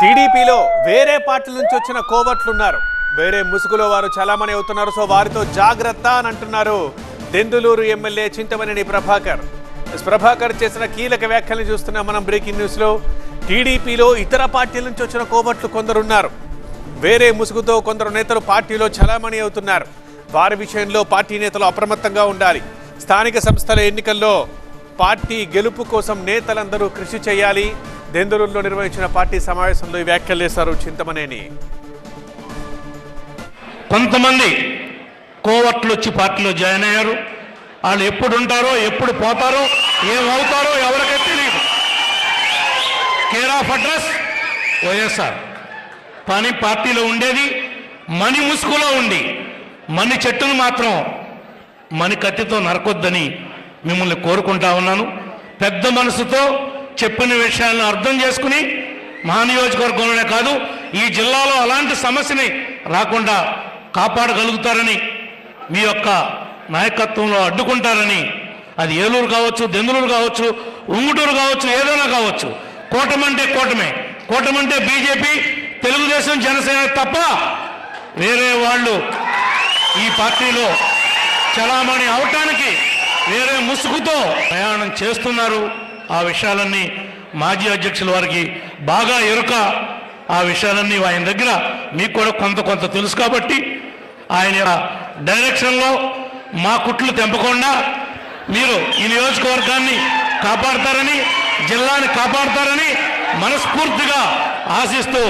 టీడీపీలో వేరే పార్టీల నుంచి వచ్చిన కోవట్లున్నారు. వేరే ముసుగులో వారు చలామణి అవుతున్నారు. సో వారితో జాగ్రత్త అని అంటున్నారు దెందులూరు ఎమ్మెల్యే చింతమనేని ప్రభాకర్. ప్రభాకర్ చేసిన కీలక వ్యాఖ్యలను చూస్తున్నాం మనం బ్రేకింగ్ న్యూస్లో. టీడీపీలో ఇతర పార్టీల నుంచి వచ్చిన కోవట్లు కొందరున్నారు. వేరే ముసుగుతో కొందరు నేతలు పార్టీలో చలామణి అవుతున్నారు. వారి విషయంలో పార్టీ నేతలు అప్రమత్తంగా ఉండాలి. స్థానిక సంస్థల ఎన్నికల్లో పార్టీ గెలుపు కోసం నేతలందరూ కృషి చేయాలి. దెందులూరులో నిర్వహించిన పార్టీ సమావేశంలో ఈ వ్యాఖ్యలు చేశారు చింతమనేని. కొంతమంది కోవట్లు వచ్చి పార్టీలో జాయిన్ అయ్యారు. వాళ్ళు ఎప్పుడు ఉంటారో ఎప్పుడు పోతారో ఏమవుతారో ఎవరికీ తెలియదు కేర్ ఆఫ్ అడ్రస్ వైఎస్ఆర్ పని పార్టీలో ఉండేది మణి ముసుగులో ఉండి మణి చెట్టును మాత్రం మణి కత్తితో నరకొద్దని మిమ్మల్ని కోరుకుంటా ఉన్నాను. పెద్ద మనసుతో చెప్పిన విషయాలను అర్థం చేసుకుని మా నియోజకవర్గంలోనే కాదు ఈ జిల్లాలో అలాంటి సమస్యని రాకుండా కాపాడగలుగుతారని మీ యొక్క నాయకత్వంలో అడ్డుకుంటారని అది ఏలూరు కావచ్చు దెందులూరు కావచ్చు ఉంగుటూరు కావచ్చు ఏదైనా కావచ్చు కూటమంటే కూటమే. కూటమంటే బీజేపీ తెలుగుదేశం జనసేన తప్ప వేరే వాళ్ళు ఈ పార్టీలో చలామణి అవటానికి వేరే ముసుగుతో ప్రయాణం చేస్తున్నారు. ఆ విషయాలన్నీ మాజీ అధ్యక్షుల వారికి బాగా ఎరుక. ఆ విషయాలన్నీ ఆయన దగ్గర మీకు కూడా కొంత కొంత తెలుసు కాబట్టి ఆయన యొక్క డైరెక్షన్లో మా కుట్లు తెంపకుండా మీరు ఈ నియోజకవర్గాన్ని కాపాడతారని జిల్లాని కాపాడతారని మనస్ఫూర్తిగా ఆశిస్తూ